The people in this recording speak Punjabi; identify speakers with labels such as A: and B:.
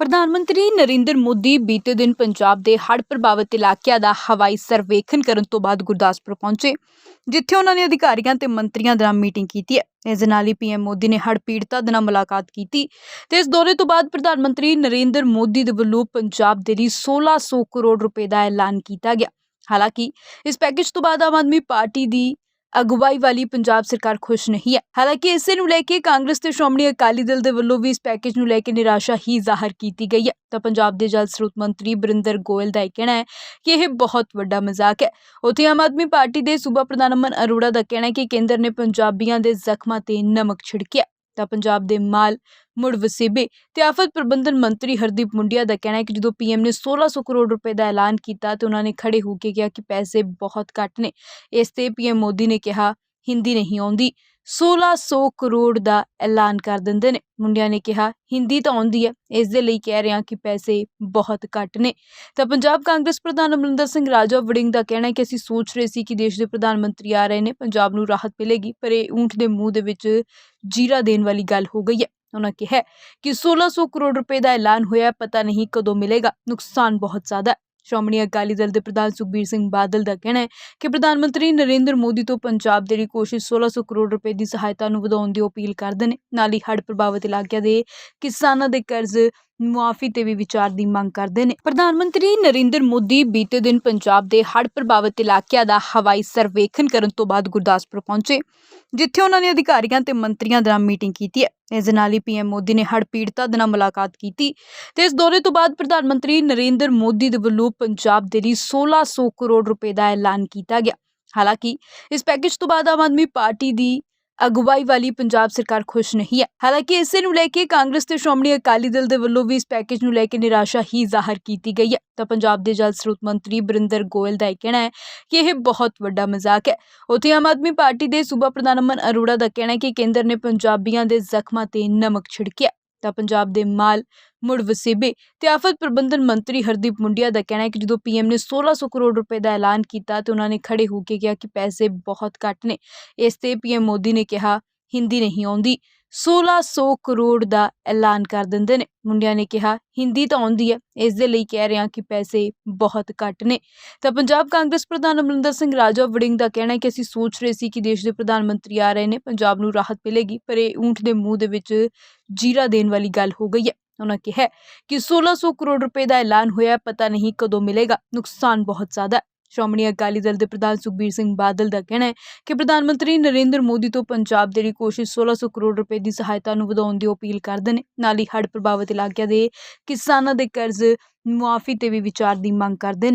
A: ਪ੍ਰਧਾਨ ਮੰਤਰੀ ਨਰਿੰਦਰ ਮੋਦੀ ਬੀਤੇ ਦਿਨ ਪੰਜਾਬ ਦੇ ਹੜ੍ਹ ਪ੍ਰਭਾਵਿਤ ਇਲਾਕਿਆਂ ਦਾ ਹਵਾਈ ਸਰਵੇਖਣ ਕਰਨ ਤੋਂ ਬਾਅਦ ਗੁਰਦਾਸਪੁਰ ਪਹੁੰਚੇ, ਜਿੱਥੇ ਉਹਨਾਂ ਨੇ ਅਧਿਕਾਰੀਆਂ ਤੇ ਮੰਤਰੀਆਂ ਦੇ ਨਾਲ ਮੀਟਿੰਗ ਕੀਤੀ ਹੈ। ਇਸ ਦੇ ਨਾਲ ਹੀ ਪੀਐਮ ਮੋਦੀ ਨੇ ਹੜ੍ਹ ਪੀੜਤਾਂ ਦੇ ਨਾਲ ਮੁਲਾਕਾਤ ਕੀਤੀ ਤੇ ਇਸ ਦੌਰੇ ਤੋਂ ਬਾਅਦ ਪ੍ਰਧਾਨ ਮੰਤਰੀ ਨਰਿੰਦਰ ਮੋਦੀ ਦੇ ਵੱਲੋਂ ਪੰਜਾਬ ਦੇ ਲਈ 1600 ਕਰੋੜ ਰੁਪਏ ਦਾ ਐਲਾਨ ਕੀਤਾ ਗਿਆ। ਹਾਲਾਂਕਿ, ਇਸ ਪੈਕੇਜ ਤੋਂ ਬਾਅਦ ਆਮ ਆਦਮੀ ਪਾਰਟੀ ਦੀ ਅਗਵਾਈ ਵਾਲੀ ਪੰਜਾਬ ਸਰਕਾਰ ਖੁਸ਼ ਨਹੀਂ ਹੈ। ਹਾਲਾਂਕਿ ਇਸੇ ਨੂੰ ਲੈ ਕੇ ਕਾਂਗਰਸ ਤੇ ਸ਼੍ਰੋਮਣੀ ਅਕਾਲੀ ਦਲ ਦੇ ਵੱਲੋਂ ਵੀ ਇਸ ਪੈਕੇਜ ਨੂੰ ਲੈ ਕੇ ਨਿਰਾਸ਼ਾ ਹੀ ਜ਼ਾਹਰ ਕੀਤੀ ਗਈ ਹੈ। ਤਾਂ ਪੰਜਾਬ ਦੇ ਜਲ ਸਰੋਤ ਮੰਤਰੀ ਬਰਿੰਦਰ ਗੋਇਲ ਦਾ ਇਹ ਕਹਿਣਾ ਹੈ ਕਿ ਇਹ ਬਹੁਤ ਵੱਡਾ ਮਜ਼ਾਕ ਹੈ। ਉੱਥੇ ਆਮ ਆਦਮੀ ਪਾਰਟੀ ਦੇ ਸੂਬਾ ਪ੍ਰਧਾਨ ਅਮਨ ਅਰੋੜਾ ਦਾ ਕਹਿਣਾ ਹੈ ਕਿ ਕੇਂਦਰ ਨੇ ਪੰਜਾਬੀਆਂ ਦੇ ਜ਼ਖਮਾਂ ਤੇ ਨਮਕ ਛਿੜਕਿਆ। ਤਾਂ ਪੰਜਾਬ ਦੇ ਮਾਲ ਮੁੜ ਵਸੇਬੇ ਤੇ ਆਫਤ ਪ੍ਰਬੰਧਨ ਮੰਤਰੀ ਹਰਦੀਪ ਮੁੰਡਿਆ ਦਾ ਕਹਿਣਾ ਹੈ ਕਿ ਜਦੋਂ ਪੀਐਮ ਨੇ 1600 ਕਰੋੜ ਰੁਪਏ ਦਾ ਐਲਾਨ ਕੀਤਾ ਤੇ ਉਹਨਾਂ ਨੇ ਖੜੇ ਹੋ ਕੇ ਕਿਹਾ ਕਿ ਪੈਸੇ ਬਹੁਤ ਘੱਟ ਨੇ। ਇਸ ਤੇ ਪੀਐਮ ਮੋਦੀ ਨੇ ਕਿਹਾ, ਹਿੰਦੀ ਨਹੀਂ ਆਉਂਦੀ। 1600 ਕਰੋੜ ਦਾ ਐਲਾਨ ਕਰ ਦਿੰਦੇ ਨੇ। ਮੁੰਡਿਆਂ ਨੇ ਕਿਹਾ, ਹਿੰਦੀ ਤਾਂ ਆਉਂਦੀ ਹੈ। ਇਸ ਦੇ ਲਈ ਕਹਿ ਰਿਹਾ ਕਿ ਪੈਸੇ ਬਹੁਤ ਘੱਟ ਨੇ। ਤਾਂ ਪੰਜਾਬ ਕਾਂਗਰਸ ਪ੍ਰਧਾਨ ਅਮਰਿੰਦਰ ਸਿੰਘ ਰਾਜਾ ਵੜਿੰਗ ਦਾ ਕਹਿਣਾ ਹੈ ਕਿ ਅਸੀਂ ਸੋਚ ਰਹੇ ਸੀ ਕਿ ਦੇਸ਼ ਦੇ ਪ੍ਰਧਾਨ ਮੰਤਰੀ ਆ ਰਹੇ ਨੇ, ਪੰਜਾਬ ਨੂੰ ਰਾਹਤ ਮਿਲੇਗੀ, ਪਰ ਇਹ ਊਂਠ ਦੇ ਮੂੰਹ ਦੇ ਵਿੱਚ ਜੀਰਾ ਦੇਣ ਵਾਲੀ ਗੱਲ ਹੋ ਗਈ ਹੈ। ਉਹਨਾਂ ਕਿਹਾ ਕਿ 1600 ਕਰੋੜ ਰੁਪਏ ਦਾ ਐਲਾਨ ਹੋਇਆ, ਪਤਾ ਨਹੀਂ ਕਦੋਂ ਮਿਲੇਗਾ। ਨੁਕਸਾਨ ਬਹੁਤ ਜ਼ਿਆਦਾ ਸ਼੍ਰੋਮਣੀ ਅਕਾਲੀ ਦਲ ਦੇ ਪ੍ਰਧਾਨ ਸੁਖਬੀਰ ਸਿੰਘ ਬਾਦਲ ਦਾ ਕਹਿਣਾ ਹੈ ਕਿ ਪ੍ਰਧਾਨ ਮੰਤਰੀ ਨਰਿੰਦਰ ਮੋਦੀ ਤੋਂ ਪੰਜਾਬ ਦੇ ਲਈ ਕੋਸ਼ਿਸ਼ 1600 ਕਰੋੜ ਰੁਪਏ ਦੀ ਸਹਾਇਤਾ ਨੂੰ ਵਧਾਉਣ ਦੀ ਅਪੀਲ ਕਰਦੇ ਨੇ। ਨਾਲ ਹੀ ਹੜ੍ਹ ਪ੍ਰਭਾਵਿਤ ਇਲਾਕਿਆਂ ਦੇ ਕਿਸਾਨਾਂ ਦੇ ਕਰਜ਼ ਮੁਆਫੀ ਤੇ ਵੀ ਵਿਚਾਰ ਦੀ ਮੰਗ ਕਰਦੇ ਨੇ। ਪ੍ਰਧਾਨ ਮੰਤਰੀ ਨਰਿੰਦਰ ਮੋਦੀ ਬੀਤੇ ਦਿਨ ਪੰਜਾਬ ਦੇ ਹੜ੍ਹ ਪ੍ਰਭਾਵਿਤ ਇਲਾਕਿਆਂ ਦਾ ਹਵਾਈ ਸਰਵੇਖਣ ਕਰਨ ਤੋਂ ਬਾਅਦ ਗੁਰਦਾਸਪੁਰ ਪਹੁੰਚੇ, ਜਿੱਥੇ ਉਹਨਾਂ ਨੇ ਅਧਿਕਾਰੀਆਂ ਤੇ ਮੰਤਰੀਆਂ ਦੇ ਨਾਲ ਮੀਟਿੰਗ ਕੀਤੀ ਹੈ। ਇਸ ਦੇ ਨਾਲ ਹੀ ਪੀਐਮ ਮੋਦੀ ਨੇ ਹੜ੍ਹ ਪੀੜਤਾਂ ਦੇ ਨਾਲ ਮੁਲਾਕਾਤ ਕੀਤੀ ਤੇ ਇਸ ਦੌਰੇ ਤੋਂ ਬਾਅਦ ਪ੍ਰਧਾਨ ਮੰਤਰੀ ਨਰਿੰਦਰ ਮੋਦੀ ਦੇ ਵੱਲੋਂ ਪੰਜਾਬ ਦੇ ਲਈ 1600 ਕਰੋੜ ਰੁਪਏ ਦਾ ਐਲਾਨ ਕੀਤਾ ਗਿਆ। ਹਾਲਾਂਕਿ, ਇਸ ਪੈਕੇਜ ਤੋਂ ਬਾਅਦ ਆਮ ਆਦਮੀ ਪਾਰਟੀ ਦੀ ਅਗਵਾਈ ਵਾਲੀ ਪੰਜਾਬ ਸਰਕਾਰ ਖੁਸ਼ ਨਹੀਂ ਹੈ। ਹਾਲਾਂਕਿ ਇਸੇ ਨੂੰ ਲੈ ਕੇ ਕਾਂਗਰਸ ਤੇ ਸ਼੍ਰੋਮਣੀ ਅਕਾਲੀ ਦਲ ਦੇ ਵੱਲੋਂ ਵੀ ਇਸ ਪੈਕੇਜ ਨੂੰ ਲੈ ਕੇ ਨਿਰਾਸ਼ਾ ਹੀ ਜ਼ਾਹਰ ਕੀਤੀ ਗਈ ਹੈ। ਤਾਂ ਪੰਜਾਬ ਦੇ ਜਲ ਸਰੋਤ ਮੰਤਰੀ ਬਰਿੰਦਰ ਗੋਇਲ ਦਾ ਇਹ ਕਹਿਣਾ ਹੈ ਕਿ ਇਹ ਬਹੁਤ ਵੱਡਾ ਮਜ਼ਾਕ ਹੈ। ਉੱਥੇ ਆਮ ਆਦਮੀ ਪਾਰਟੀ ਦੇ ਸੂਬਾ ਪ੍ਰਧਾਨ ਅਮਨ ਅਰੋੜਾ ਦਾ ਕਹਿਣਾ ਹੈ ਕਿ ਕੇਂਦਰ ਨੇ ਪੰਜਾਬੀਆਂ ਦੇ ਜ਼ਖਮਾਂ ਤੇ ਨਮਕ ਛਿੜਕਿਆ। ਤਾਂ ਪੰਜਾਬ ਦੇ ਮਾਲ ਮੁੜ ਵਸੇਬੇ ਤੇ ਆਫਤ ਪ੍ਰਬੰਧਨ ਮੰਤਰੀ ਹਰਦੀਪ ਮੁੰਡਿਆ ਦਾ ਕਹਿਣਾ ਹੈ ਕਿ ਜਦੋਂ ਪੀਐਮ ਨੇ 1600 ਕਰੋੜ ਰੁਪਏ ਦਾ ਐਲਾਨ ਕੀਤਾ ਤੇ ਉਹਨਾਂ ਨੇ ਖੜੇ ਹੋ ਕੇ ਕਿਹਾ ਕਿ ਪੈਸੇ ਬਹੁਤ ਘੱਟ ਨੇ। ਇਸ ਤੇ ਪੀਐਮ ਮੋਦੀ ਨੇ ਕਿਹਾ, ਹਿੰਦੀ ਨਹੀਂ ਆਉਂਦੀ। 1600 ਕਰੋੜ ਦਾ ਐਲਾਨ ਕਰ ਦਿੰਦੇ ਨੇ। ਮੁੰਡਿਆਂ ਨੇ ਕਿਹਾ, ਹਿੰਦੀ ਤਾਂ ਆਉਂਦੀ ਹੈ। ਇਸ ਦੇ ਲਈ ਕਹਿ ਰਿਹਾ ਕਿ ਪੈਸੇ ਬਹੁਤ ਘੱਟ ਨੇ। ਤਾਂ ਪੰਜਾਬ ਕਾਂਗਰਸ ਪ੍ਰਧਾਨ ਅਮਰਿੰਦਰ ਸਿੰਘ ਰਾਜਾ ਵੜਿੰਗ ਦਾ ਕਹਿਣਾ ਹੈ ਕਿ ਅਸੀਂ ਸੋਚ ਰਹੇ ਸੀ ਕਿ ਦੇਸ਼ ਦੇ ਪ੍ਰਧਾਨ ਮੰਤਰੀ ਆ ਰਹੇ ਨੇ। ਪੰਜਾਬ ਨੂੰ ਰਾਹਤ ਮਿਲੇਗੀ, ਪਰ ਇਹ ਊਂਠ ਦੇ ਮੂੰਹ ਦੇ ਵਿੱਚ ਜੀਰਾ ਦੇਣ ਵਾਲੀ ਗੱਲ ਹੋ ਗਈ ਹੈ। ਉਹਨਾਂ ਕਿਹਾ ਕਿ 1600 ਕਰੋੜ ਰੁਪਏ ਦਾ ਐਲਾਨ ਹੋਇਆ, ਪਤਾ ਨਹੀਂ ਕਦੋਂ ਮਿਲੇਗਾ। ਨੁਕਸਾਨ ਬਹੁਤ ਜ਼ਿਆਦਾ ਸ਼੍ਰੋਮਣੀ ਅਕਾਲੀ ਦਲ ਦੇ ਪ੍ਰਧਾਨ ਸੁਖਬੀਰ ਸਿੰਘ ਬਾਦਲ ਦਾ ਕਹਿਣਾ ਹੈ ਕਿ ਪ੍ਰਧਾਨ ਮੰਤਰੀ ਨਰਿੰਦਰ ਮੋਦੀ ਤੋਂ ਪੰਜਾਬ ਦੇ ਲਈ ਕੋਸ਼ਿਸ਼ 1600 ਕਰੋੜ ਰੁਪਏ ਦੀ ਸਹਾਇਤਾ ਨੂੰ ਵਧਾਉਣ ਦੀ ਅਪੀਲ ਕਰਦੇ ਨੇ। ਨਾਲ ਹੀ ਹੜ੍ਹ ਪ੍ਰਭਾਵਿਤ ਇਲਾਕਿਆਂ ਦੇ ਕਿਸਾਨਾਂ ਦੇ ਕਰਜ਼ ਮੁਆਫੀ ਤੇ ਵੀ ਵਿਚਾਰ ਦੀ ਮੰਗ ਕਰਦੇ ਨੇ।